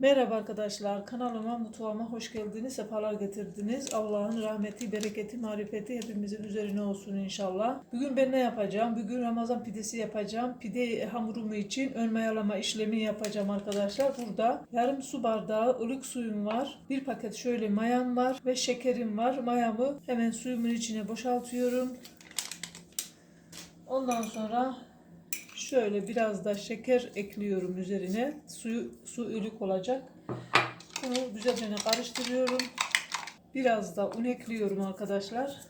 Merhaba arkadaşlar, kanalıma, mutfağıma hoş geldiniz, sefalar getirdiniz. Allah'ın rahmeti, bereketi, marifeti hepimizin üzerine olsun inşallah. Bugün ben ne yapacağım? Bugün Ramazan pidesi yapacağım. Pide hamurumu için ön mayalama işlemi yapacağım arkadaşlar. Burada yarım su bardağı ılık suyum var. Bir paket şöyle mayam var ve şekerim var. Mayamı hemen suyumun içine boşaltıyorum. Ondan sonra Şöyle biraz da şeker ekliyorum üzerine. Suyu su ılık olacak. Bunu güzelce karıştırıyorum. Biraz da un ekliyorum arkadaşlar.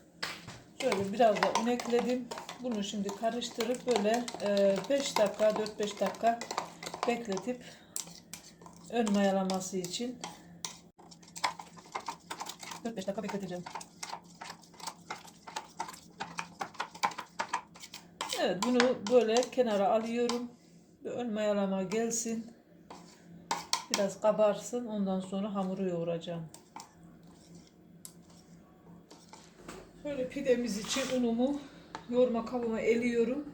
Şöyle biraz da un ekledim. Bunu şimdi karıştırıp böyle 5 dakika 4-5 dakika bekletip ön mayalaması için 4-5 dakika bekleteceğim. Evet bunu böyle kenara alıyorum. Bir ön mayalama gelsin. Biraz kabarsın. Ondan sonra hamuru yoğuracağım. Şöyle pidemiz için unumu yoğurma kabıma eliyorum.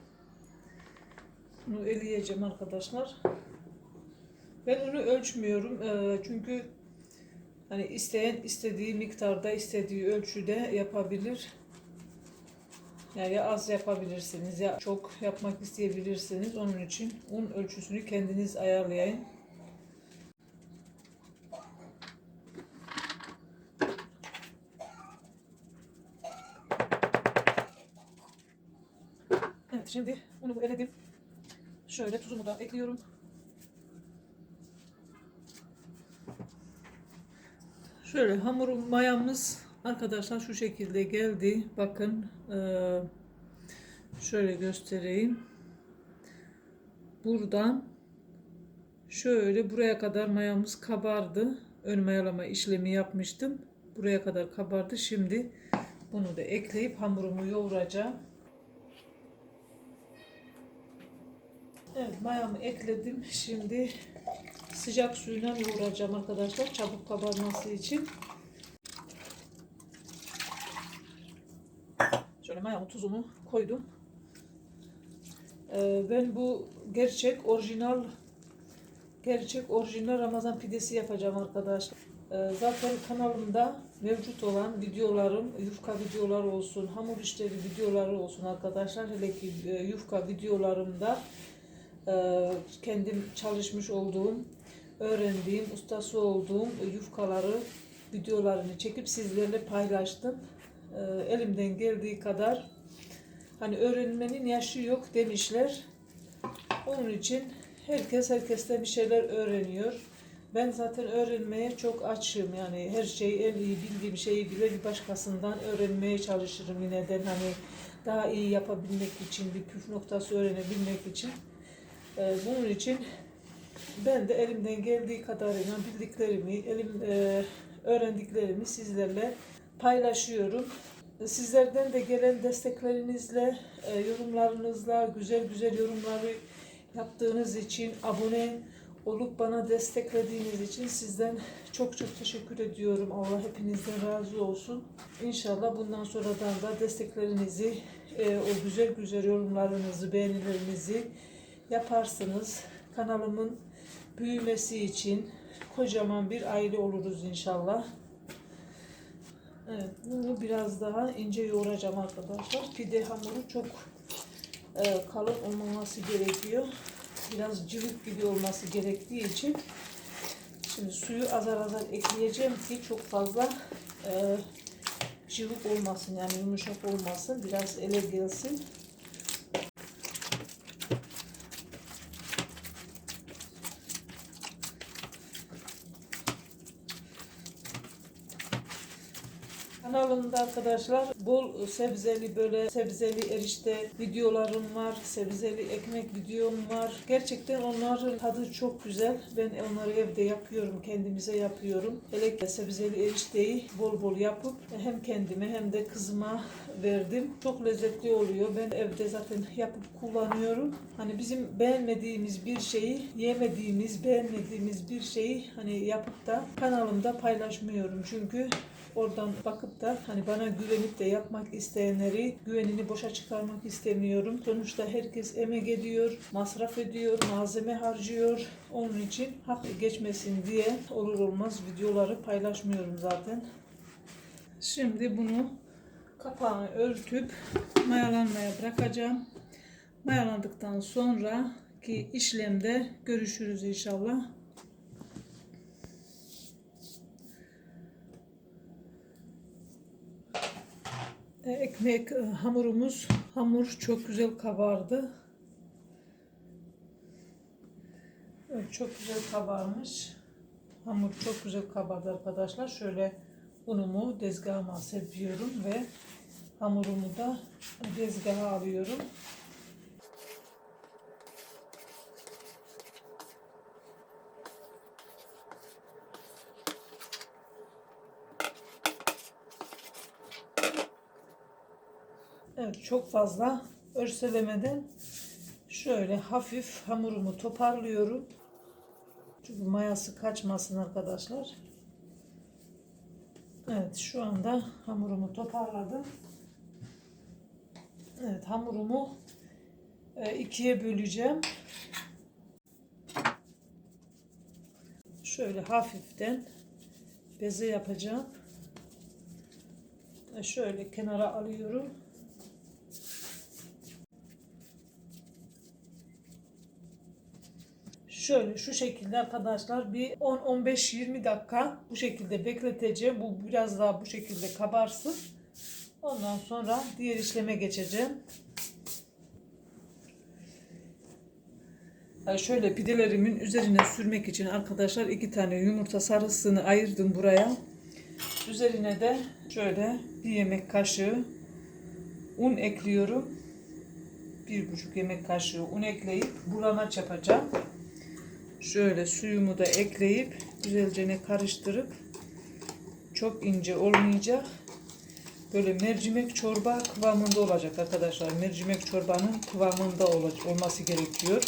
Bunu eleyeceğim arkadaşlar. Ben unu ölçmüyorum. Ee, çünkü hani isteyen istediği miktarda, istediği ölçüde yapabilir. Yani ya az yapabilirsiniz ya çok yapmak isteyebilirsiniz. Onun için un ölçüsünü kendiniz ayarlayın. Evet şimdi unu eledim. Şöyle tuzumu da ekliyorum. Şöyle hamurun mayamız Arkadaşlar şu şekilde geldi. Bakın e, şöyle göstereyim. Buradan şöyle buraya kadar mayamız kabardı. Ön mayalama işlemi yapmıştım. Buraya kadar kabardı. Şimdi bunu da ekleyip hamurumu yoğuracağım. Evet mayamı ekledim. Şimdi sıcak suyla yoğuracağım arkadaşlar. Çabuk kabarması için. Şöyle mayalı tuzumu koydum. Ee, ben bu gerçek orijinal gerçek orijinal Ramazan pidesi yapacağım arkadaşlar. Ee, zaten kanalımda mevcut olan videolarım, yufka videoları olsun, hamur işleri videoları olsun arkadaşlar. Hele ki e, yufka videolarımda e, kendim çalışmış olduğum, öğrendiğim, ustası olduğum yufkaları, videolarını çekip sizlerle paylaştım. Ee, elimden geldiği kadar hani öğrenmenin yaşı yok demişler. Onun için herkes herkesten bir şeyler öğreniyor. Ben zaten öğrenmeye çok açığım yani her şeyi en iyi bildiğim şeyi bile bir başkasından öğrenmeye çalışırım yineden hani daha iyi yapabilmek için bir püf noktası öğrenebilmek için. Ee, bunun için ben de elimden geldiği kadarıyla bildiklerimi, elim e, öğrendiklerimi sizlerle paylaşıyorum. Sizlerden de gelen desteklerinizle, e, yorumlarınızla, güzel güzel yorumları yaptığınız için, abone olup bana desteklediğiniz için sizden çok çok teşekkür ediyorum. Allah hepinizden razı olsun. İnşallah bundan sonradan da desteklerinizi, e, o güzel güzel yorumlarınızı, beğenilerinizi yaparsınız. Kanalımın büyümesi için kocaman bir aile oluruz inşallah. Evet, bunu biraz daha ince yoğuracağım arkadaşlar. Pide hamuru çok e, kalın olmaması gerekiyor. Biraz cıvık gibi olması gerektiği için şimdi suyu azar azar ekleyeceğim ki çok fazla e, cıvık olmasın yani yumuşak olmasın. Biraz ele gelsin. Kanalımda arkadaşlar bol sebzeli böyle sebzeli erişte videolarım var. Sebzeli ekmek videom var. Gerçekten onların tadı çok güzel. Ben onları evde yapıyorum. Kendimize yapıyorum. Hele sebzeli erişteyi bol bol yapıp hem kendime hem de kızıma verdim. Çok lezzetli oluyor. Ben evde zaten yapıp kullanıyorum. Hani bizim beğenmediğimiz bir şeyi, yemediğimiz, beğenmediğimiz bir şeyi hani yapıp da kanalımda paylaşmıyorum. Çünkü oradan bakıp da hani bana güvenip de yapmak isteyenleri güvenini boşa çıkarmak istemiyorum. Sonuçta herkes emek ediyor, masraf ediyor, malzeme harcıyor. Onun için hak geçmesin diye olur olmaz videoları paylaşmıyorum zaten. Şimdi bunu kapağını örtüp mayalanmaya bırakacağım. Mayalandıktan sonra ki işlemde görüşürüz inşallah. E, Ekmek e, hamurumuz hamur çok güzel kabardı. Çok güzel kabarmış. Hamur çok güzel kabardı arkadaşlar. Şöyle unumu tezgahıma serpiyorum ve hamurumu da tezgaha alıyorum. Evet çok fazla örselemeden şöyle hafif hamurumu toparlıyorum. Çünkü mayası kaçmasın arkadaşlar. Evet şu anda hamurumu toparladım. Evet hamurumu e, ikiye böleceğim. Şöyle hafiften beze yapacağım. E, Şöyle kenara alıyorum. Şöyle şu şekilde arkadaşlar bir 10-15-20 dakika bu şekilde bekleteceğim. Bu biraz daha bu şekilde kabarsın. Ondan sonra diğer işleme geçeceğim. Şöyle pidelerimin üzerine sürmek için arkadaşlar iki tane yumurta sarısını ayırdım buraya. Üzerine de şöyle bir yemek kaşığı un ekliyorum. Bir buçuk yemek kaşığı un ekleyip bulamaç yapacağım. Şöyle suyumu da ekleyip güzelce ne karıştırıp çok ince olmayacak. Böyle mercimek çorba kıvamında olacak arkadaşlar. Mercimek çorbanın kıvamında olması gerekiyor.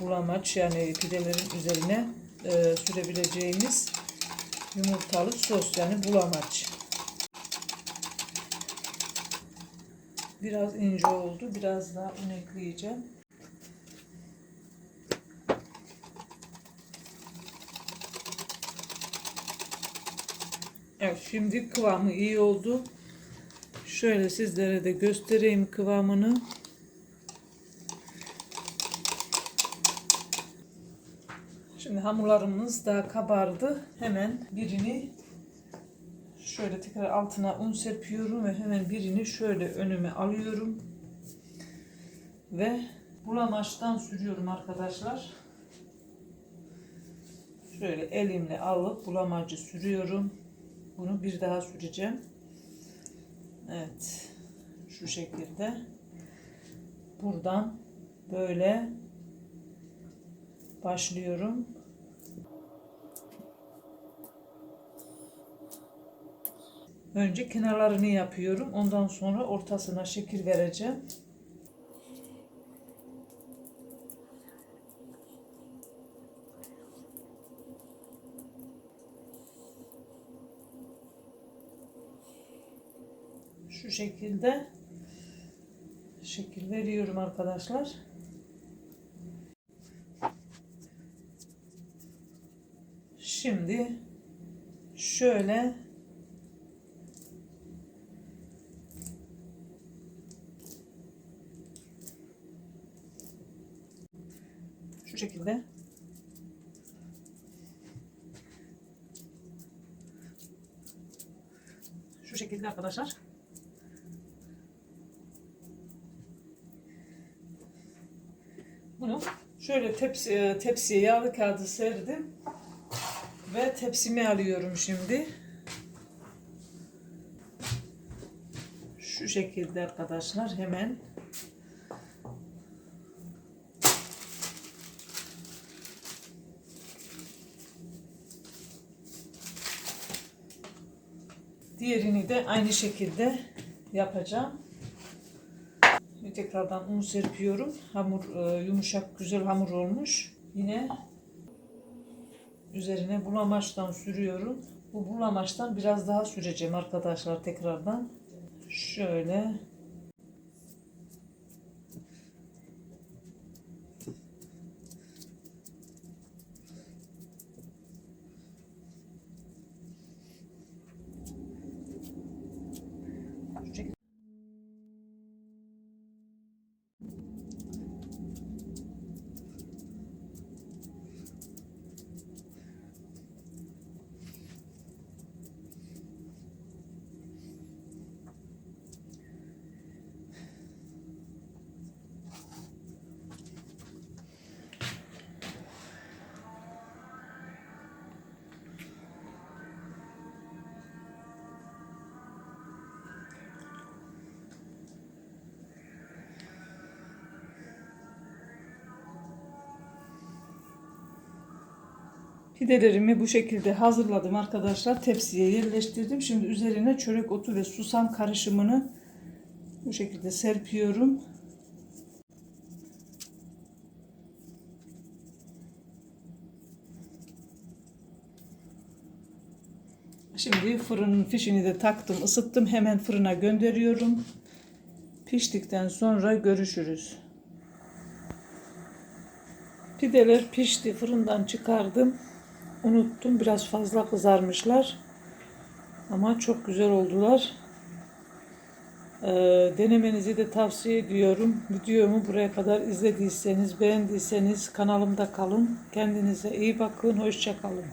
Bulamaç yani pidelerin üzerine e, sürebileceğimiz yumurtalı sos yani bulamaç. Biraz ince oldu. Biraz daha un ekleyeceğim. Evet şimdi kıvamı iyi oldu. Şöyle sizlere de göstereyim kıvamını. Şimdi hamurlarımız da kabardı. Hemen birini şöyle tekrar altına un serpiyorum ve hemen birini şöyle önüme alıyorum. Ve bulamaçtan sürüyorum arkadaşlar. Şöyle elimle alıp bulamacı sürüyorum. Bunu bir daha süreceğim. Evet. Şu şekilde. Buradan böyle başlıyorum. Önce kenarlarını yapıyorum. Ondan sonra ortasına şekil vereceğim. Şu şekilde şekil veriyorum arkadaşlar. Şimdi şöyle şu şekilde şu şekilde arkadaşlar Bunu şöyle tepsi, e, tepsiye yağlı kağıdı serdim. Ve tepsimi alıyorum şimdi. Şu şekilde arkadaşlar hemen Diğerini de aynı şekilde yapacağım. Tekrardan un serpiyorum. Hamur e, yumuşak güzel hamur olmuş. Yine üzerine bulamaçtan sürüyorum. Bu bulamaçtan biraz daha süreceğim arkadaşlar tekrardan. Şöyle. Pidelerimi bu şekilde hazırladım arkadaşlar. Tepsiye yerleştirdim. Şimdi üzerine çörek otu ve susam karışımını bu şekilde serpiyorum. Şimdi fırının fişini de taktım, ısıttım. Hemen fırına gönderiyorum. Piştikten sonra görüşürüz. Pideler pişti. Fırından çıkardım. Unuttum. Biraz fazla kızarmışlar. Ama çok güzel oldular. Ee, denemenizi de tavsiye ediyorum. Videomu buraya kadar izlediyseniz, beğendiyseniz kanalımda kalın. Kendinize iyi bakın. Hoşça kalın.